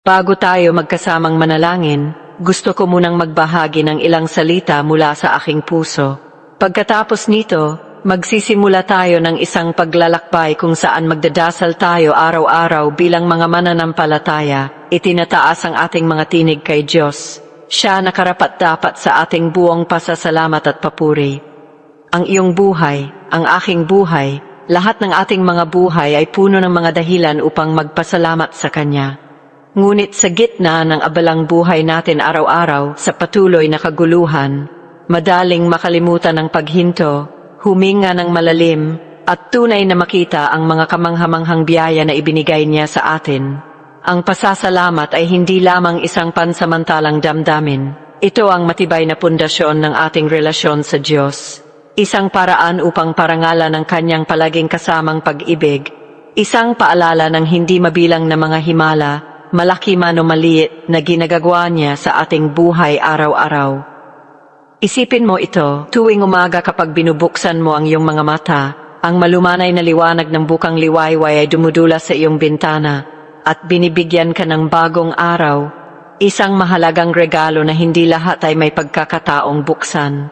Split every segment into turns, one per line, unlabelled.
Bago tayo magkasamang manalangin, gusto ko munang magbahagi ng ilang salita mula sa aking puso. Pagkatapos nito, magsisimula tayo ng isang paglalakbay kung saan magdadasal tayo araw-araw bilang mga mananampalataya, itinataas ang ating mga tinig kay Diyos. Siya nakarapat-dapat sa ating buong pasasalamat at papuri. Ang iyong buhay, ang aking buhay, lahat ng ating mga buhay ay puno ng mga dahilan upang magpasalamat sa Kanya. Ngunit sa gitna ng abalang buhay natin araw-araw sa patuloy na kaguluhan, madaling makalimutan ng paghinto, huminga ng malalim, at tunay na makita ang mga kamanghamanghang biyaya na ibinigay niya sa atin. Ang pasasalamat ay hindi lamang isang pansamantalang damdamin. Ito ang matibay na pundasyon ng ating relasyon sa Diyos. Isang paraan upang parangalan ng kanyang palaging kasamang pag-ibig. Isang paalala ng hindi mabilang na mga himala, malaki man o maliit na ginagagawa niya sa ating buhay araw-araw. Isipin mo ito tuwing umaga kapag binubuksan mo ang iyong mga mata, ang malumanay na liwanag ng bukang liwayway ay dumudula sa iyong bintana at binibigyan ka ng bagong araw, isang mahalagang regalo na hindi lahat ay may pagkakataong buksan.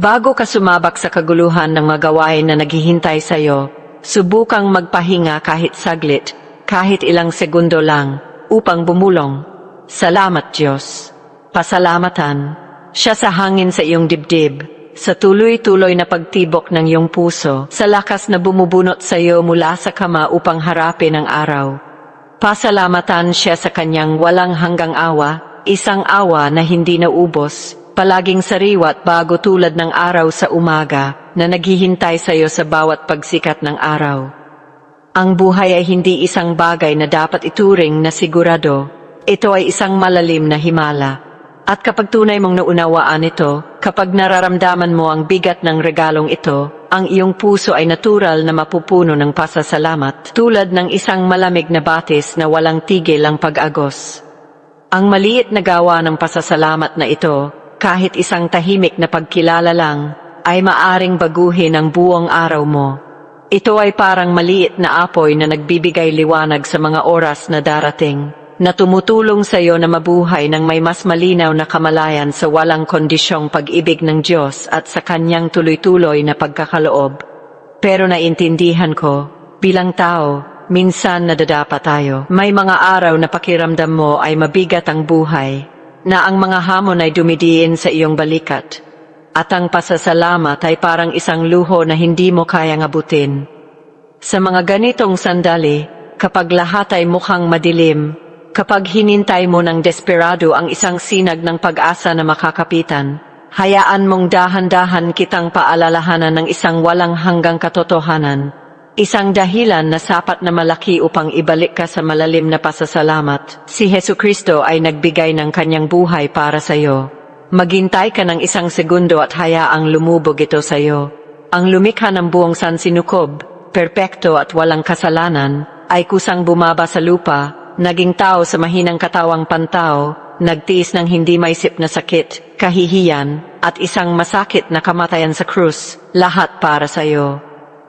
Bago ka sumabak sa kaguluhan ng mga gawain na naghihintay sa iyo, subukang magpahinga kahit saglit, kahit ilang segundo lang, upang bumulong. Salamat Diyos. Pasalamatan. Siya sa hangin sa iyong dibdib, sa tuloy-tuloy na pagtibok ng iyong puso, sa lakas na bumubunot sa iyo mula sa kama upang harapin ang araw. Pasalamatan siya sa kanyang walang hanggang awa, isang awa na hindi naubos, palaging sariwat bago tulad ng araw sa umaga na naghihintay sa iyo sa bawat pagsikat ng araw. Ang buhay ay hindi isang bagay na dapat ituring na sigurado. Ito ay isang malalim na himala. At kapag tunay mong naunawaan ito, kapag nararamdaman mo ang bigat ng regalong ito, ang iyong puso ay natural na mapupuno ng pasasalamat, tulad ng isang malamig na batis na walang tigil ang pag-agos. Ang maliit na gawa ng pasasalamat na ito, kahit isang tahimik na pagkilala lang, ay maaring baguhin ang buong araw mo. Ito ay parang maliit na apoy na nagbibigay liwanag sa mga oras na darating, na tumutulong sa iyo na mabuhay ng may mas malinaw na kamalayan sa walang kondisyong pag-ibig ng Diyos at sa kanyang tuloy-tuloy na pagkakaloob. Pero naintindihan ko, bilang tao, minsan nadadapa tayo. May mga araw na pakiramdam mo ay mabigat ang buhay, na ang mga hamon ay dumidiin sa iyong balikat, at ang pasasalamat ay parang isang luho na hindi mo kayang abutin. Sa mga ganitong sandali, kapag lahat ay mukhang madilim, kapag hinintay mo ng desperado ang isang sinag ng pag-asa na makakapitan, hayaan mong dahan-dahan kitang paalalahanan ng isang walang hanggang katotohanan, isang dahilan na sapat na malaki upang ibalik ka sa malalim na pasasalamat. Si Heso Kristo ay nagbigay ng kanyang buhay para sa iyo. Maghintay ka ng isang segundo at hayaang lumubog ito sa iyo. Ang lumikha ng buong sansinukob, perpekto at walang kasalanan, ay kusang bumaba sa lupa, naging tao sa mahinang katawang pantao, nagtiis ng hindi maisip na sakit, kahihiyan, at isang masakit na kamatayan sa krus, lahat para sa iyo.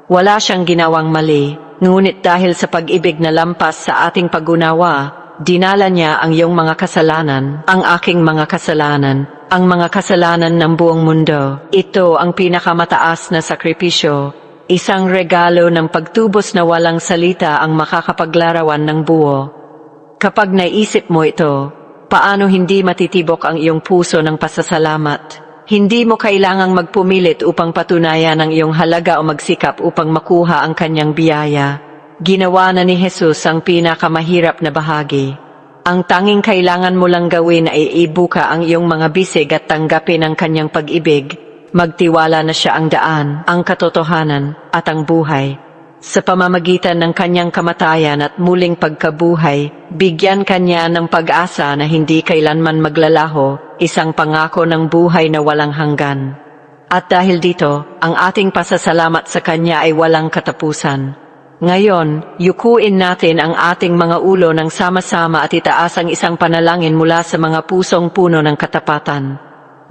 Wala siyang ginawang mali, ngunit dahil sa pag-ibig na lampas sa ating pag-unawa, dinala niya ang iyong mga kasalanan, ang aking mga kasalanan, ang mga kasalanan ng buong mundo. Ito ang pinakamataas na sakripisyo, isang regalo ng pagtubos na walang salita ang makakapaglarawan ng buo. Kapag naisip mo ito, paano hindi matitibok ang iyong puso ng pasasalamat? Hindi mo kailangang magpumilit upang patunayan ang iyong halaga o magsikap upang makuha ang kanyang biyaya. Ginawa na ni Jesus ang pinakamahirap na bahagi. Ang tanging kailangan mo lang gawin ay ibuka ang iyong mga bisig at tanggapin ang kanyang pag-ibig. Magtiwala na siya ang daan, ang katotohanan, at ang buhay. Sa pamamagitan ng kanyang kamatayan at muling pagkabuhay, bigyan kanya ng pag-asa na hindi kailanman maglalaho, isang pangako ng buhay na walang hanggan. At dahil dito, ang ating pasasalamat sa kanya ay walang katapusan. Ngayon, yukuin natin ang ating mga ulo ng sama-sama at itaas ang isang panalangin mula sa mga pusong puno ng katapatan.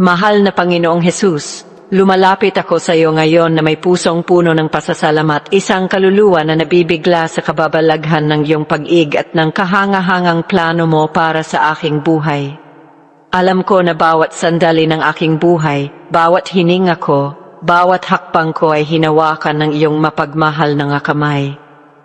Mahal na Panginoong Hesus, Lumalapit ako sa iyo ngayon na may pusong puno ng pasasalamat, isang kaluluwa na nabibigla sa kababalaghan ng iyong pag-ig at ng kahangahangang plano mo para sa aking buhay. Alam ko na bawat sandali ng aking buhay, bawat hininga ko, bawat hakbang ko ay hinawakan ng iyong mapagmahal na kamay.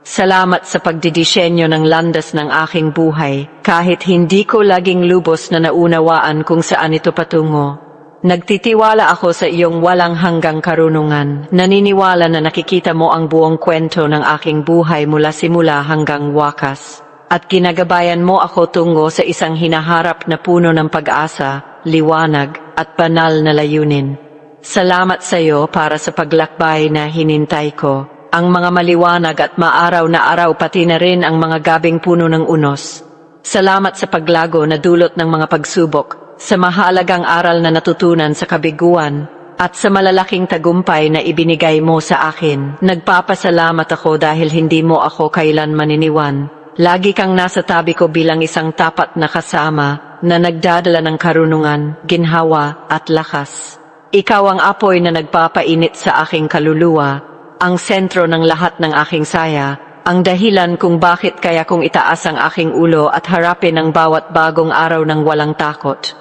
Salamat sa pagdidisenyo ng landas ng aking buhay, kahit hindi ko laging lubos na naunawaan kung saan ito patungo. Nagtitiwala ako sa iyong walang hanggang karunungan. Naniniwala na nakikita mo ang buong kwento ng aking buhay mula simula hanggang wakas. At ginagabayan mo ako tungo sa isang hinaharap na puno ng pag-asa, liwanag, at banal na layunin. Salamat sa iyo para sa paglakbay na hinintay ko. Ang mga maliwanag at maaraw na araw pati na rin ang mga gabing puno ng unos. Salamat sa paglago na dulot ng mga pagsubok, sa mahalagang aral na natutunan sa kabiguan, at sa malalaking tagumpay na ibinigay mo sa akin. Nagpapasalamat ako dahil hindi mo ako kailan maniniwan. Lagi kang nasa tabi ko bilang isang tapat na kasama na nagdadala ng karunungan, ginhawa at lakas. Ikaw ang apoy na nagpapainit sa aking kaluluwa, ang sentro ng lahat ng aking saya, ang dahilan kung bakit kaya kong itaas ang aking ulo at harapin ang bawat bagong araw ng walang takot.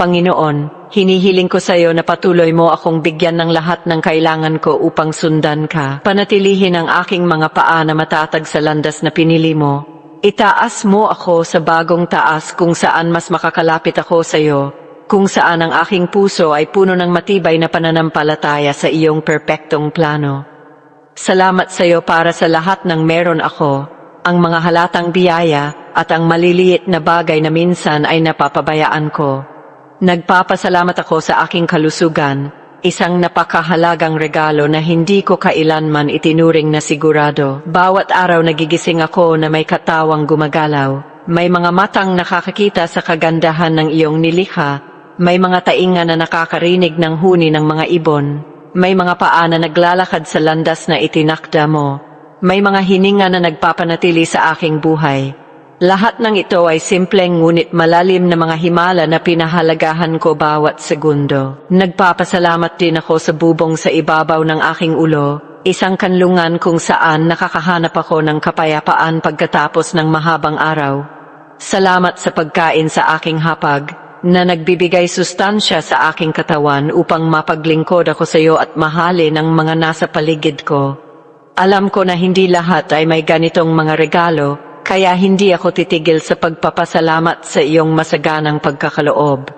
Panginoon, hinihiling ko sa iyo na patuloy mo akong bigyan ng lahat ng kailangan ko upang sundan ka. Panatilihin ang aking mga paa na matatag sa landas na pinili mo. Itaas mo ako sa bagong taas kung saan mas makakalapit ako sa iyo, kung saan ang aking puso ay puno ng matibay na pananampalataya sa iyong perpektong plano. Salamat sa iyo para sa lahat ng meron ako, ang mga halatang biyaya at ang maliliit na bagay na minsan ay napapabayaan ko. Nagpapasalamat ako sa aking kalusugan, isang napakahalagang regalo na hindi ko kailanman itinuring na sigurado. Bawat araw nagigising ako na may katawang gumagalaw. May mga matang nakakakita sa kagandahan ng iyong nilikha. May mga tainga na nakakarinig ng huni ng mga ibon. May mga paa na naglalakad sa landas na itinakda mo. May mga hininga na nagpapanatili sa aking buhay. Lahat ng ito ay simpleng ngunit malalim na mga himala na pinahalagahan ko bawat segundo. Nagpapasalamat din ako sa bubong sa ibabaw ng aking ulo, isang kanlungan kung saan nakakahanap ako ng kapayapaan pagkatapos ng mahabang araw. Salamat sa pagkain sa aking hapag, na nagbibigay sustansya sa aking katawan upang mapaglingkod ako sa iyo at mahalin ang mga nasa paligid ko. Alam ko na hindi lahat ay may ganitong mga regalo, kaya hindi ako titigil sa pagpapasalamat sa iyong masaganang pagkakaloob.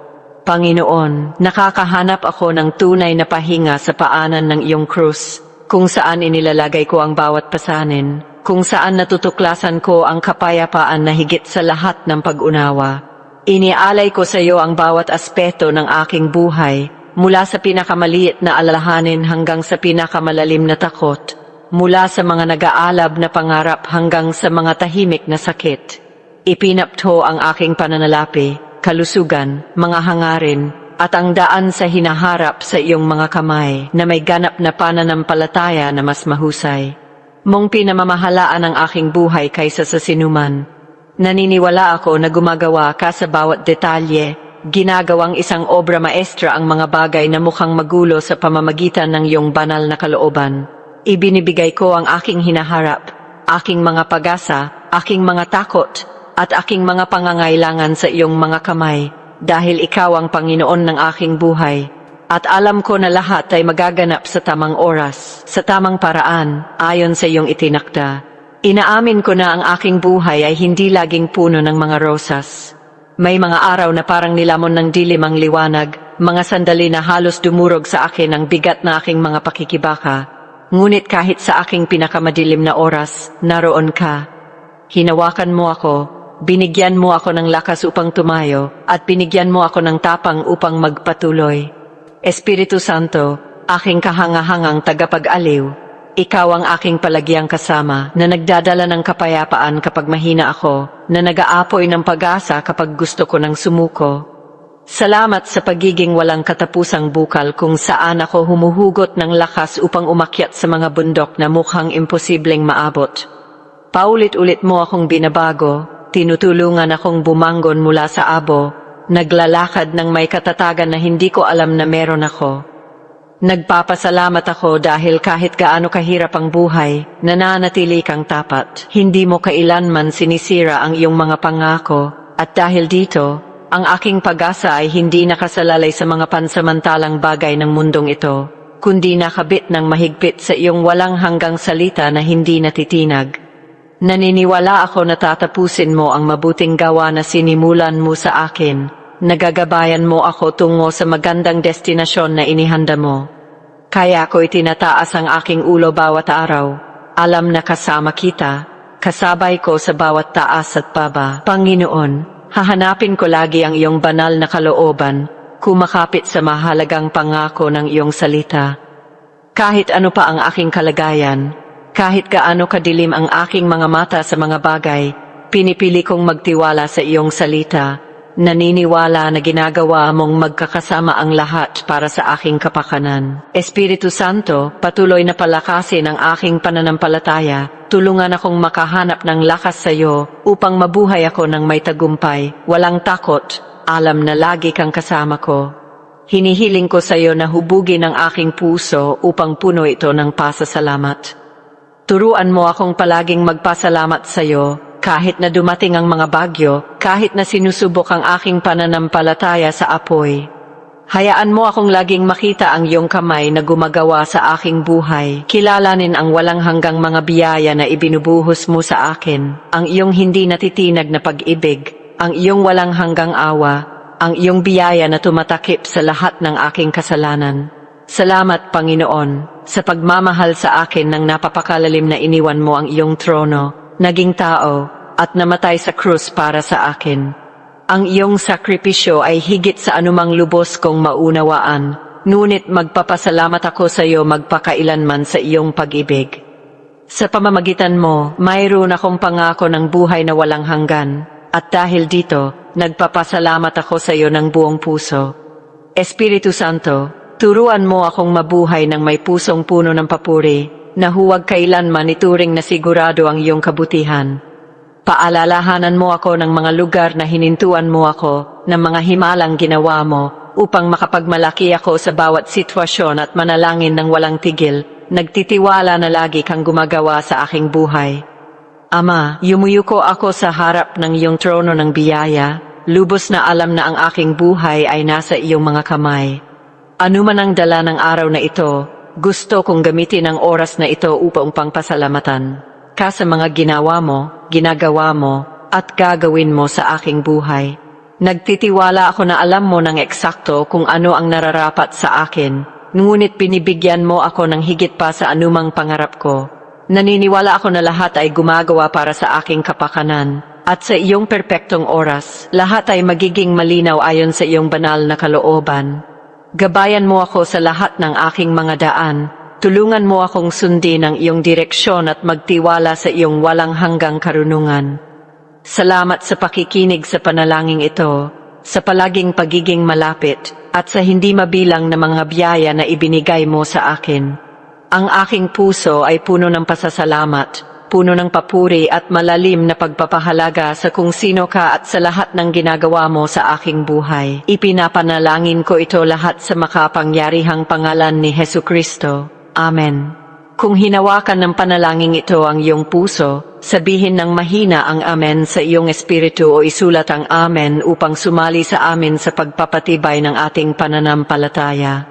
Panginoon, nakakahanap ako ng tunay na pahinga sa paanan ng iyong krus, kung saan inilalagay ko ang bawat pasanin, kung saan natutuklasan ko ang kapayapaan na higit sa lahat ng pag-unawa. Inialay ko sa iyo ang bawat aspeto ng aking buhay, mula sa pinakamaliit na alalahanin hanggang sa pinakamalalim na takot mula sa mga nag-aalab na pangarap hanggang sa mga tahimik na sakit. Ipinapto ang aking pananalapi, kalusugan, mga hangarin, at ang daan sa hinaharap sa iyong mga kamay na may ganap na pananampalataya na mas mahusay. Mong pinamamahalaan ang aking buhay kaysa sa sinuman. Naniniwala ako na gumagawa ka sa bawat detalye, ginagawang isang obra maestra ang mga bagay na mukhang magulo sa pamamagitan ng iyong banal na kalooban. Ibinibigay ko ang aking hinaharap, aking mga pag-asa, aking mga takot, at aking mga pangangailangan sa iyong mga kamay, dahil ikaw ang Panginoon ng aking buhay. At alam ko na lahat ay magaganap sa tamang oras, sa tamang paraan, ayon sa iyong itinakda. Inaamin ko na ang aking buhay ay hindi laging puno ng mga rosas. May mga araw na parang nilamon ng dilim ang liwanag, mga sandali na halos dumurog sa akin ang bigat na aking mga pakikibaka, Ngunit kahit sa aking pinakamadilim na oras, naroon ka. Hinawakan mo ako, binigyan mo ako ng lakas upang tumayo, at binigyan mo ako ng tapang upang magpatuloy. Espiritu Santo, aking kahangahangang tagapag-aliw, ikaw ang aking palagyang kasama na nagdadala ng kapayapaan kapag mahina ako, na nag-aapoy ng pag-asa kapag gusto ko ng sumuko, Salamat sa pagiging walang katapusang bukal kung saan ako humuhugot ng lakas upang umakyat sa mga bundok na mukhang imposibleng maabot. Paulit-ulit mo akong binabago, tinutulungan akong bumangon mula sa abo, naglalakad ng may katatagan na hindi ko alam na meron ako. Nagpapasalamat ako dahil kahit gaano kahirap ang buhay, nananatili kang tapat. Hindi mo kailanman sinisira ang iyong mga pangako, at dahil dito, ang aking pag-asa ay hindi nakasalalay sa mga pansamantalang bagay ng mundong ito, kundi nakabit ng mahigpit sa iyong walang hanggang salita na hindi natitinag. Naniniwala ako na tatapusin mo ang mabuting gawa na sinimulan mo sa akin. Nagagabayan mo ako tungo sa magandang destinasyon na inihanda mo. Kaya ako'y tinataas ang aking ulo bawat araw. Alam na kasama kita, kasabay ko sa bawat taas at baba. Panginoon, hahanapin ko lagi ang iyong banal na kalooban, kumakapit sa mahalagang pangako ng iyong salita. Kahit ano pa ang aking kalagayan, kahit gaano kadilim ang aking mga mata sa mga bagay, pinipili kong magtiwala sa iyong salita. Naniniwala na ginagawa mong magkakasama ang lahat para sa aking kapakanan. Espiritu Santo, patuloy na palakasin ang aking pananampalataya. Tulungan akong makahanap ng lakas sa iyo upang mabuhay ako ng may tagumpay, walang takot, alam na lagi kang kasama ko. Hinihiling ko sa iyo na hubugin ang aking puso upang puno ito ng pasasalamat. Turuan mo akong palaging magpasalamat sa iyo kahit na dumating ang mga bagyo, kahit na sinusubok ang aking pananampalataya sa apoy. Hayaan mo akong laging makita ang iyong kamay na gumagawa sa aking buhay. Kilalanin ang walang hanggang mga biyaya na ibinubuhos mo sa akin. Ang iyong hindi natitinag na pag-ibig, ang iyong walang hanggang awa, ang iyong biyaya na tumatakip sa lahat ng aking kasalanan. Salamat, Panginoon, sa pagmamahal sa akin ng napapakalalim na iniwan mo ang iyong trono naging tao, at namatay sa krus para sa akin. Ang iyong sakripisyo ay higit sa anumang lubos kong maunawaan, ngunit magpapasalamat ako sa iyo magpakailanman sa iyong pag-ibig. Sa pamamagitan mo, mayroon akong pangako ng buhay na walang hanggan, at dahil dito, nagpapasalamat ako sa iyo ng buong puso. Espiritu Santo, turuan mo akong mabuhay ng may pusong puno ng papuri, na huwag kailanman ituring na sigurado ang iyong kabutihan. Paalalahanan mo ako ng mga lugar na hinintuan mo ako, ng mga himalang ginawa mo, upang makapagmalaki ako sa bawat sitwasyon at manalangin ng walang tigil, nagtitiwala na lagi kang gumagawa sa aking buhay. Ama, yumuyuko ako sa harap ng iyong trono ng biyaya, lubos na alam na ang aking buhay ay nasa iyong mga kamay. Ano man ang dala ng araw na ito, gusto kong gamitin ang oras na ito upang pangpasalamatan ka sa mga ginawa mo, ginagawa mo, at gagawin mo sa aking buhay. Nagtitiwala ako na alam mo ng eksakto kung ano ang nararapat sa akin, ngunit binibigyan mo ako ng higit pa sa anumang pangarap ko. Naniniwala ako na lahat ay gumagawa para sa aking kapakanan, at sa iyong perpektong oras, lahat ay magiging malinaw ayon sa iyong banal na kalooban. Gabayan mo ako sa lahat ng aking mga daan. Tulungan mo akong sundin ang iyong direksyon at magtiwala sa iyong walang hanggang karunungan. Salamat sa pakikinig sa panalangin ito, sa palaging pagiging malapit, at sa hindi mabilang na mga biyaya na ibinigay mo sa akin. Ang aking puso ay puno ng pasasalamat, puno ng papuri at malalim na pagpapahalaga sa kung sino ka at sa lahat ng ginagawa mo sa aking buhay. Ipinapanalangin ko ito lahat sa makapangyarihang pangalan ni Hesu Kristo. Amen. Kung hinawakan ng panalangin ito ang iyong puso, sabihin ng mahina ang Amen sa iyong espiritu o isulat ang Amen upang sumali sa amin sa pagpapatibay ng ating pananampalataya.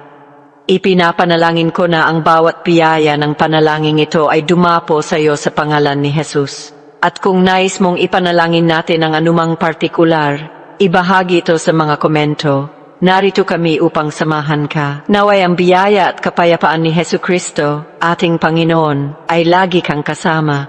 Ipinapanalangin ko na ang bawat biyaya ng panalangin ito ay dumapo sa iyo sa pangalan ni Jesus. At kung nais mong ipanalangin natin ang anumang partikular, ibahagi ito sa mga komento. Narito kami upang samahan ka. Naway ang biyaya at kapayapaan ni Hesu Kristo, ating Panginoon, ay lagi kang kasama.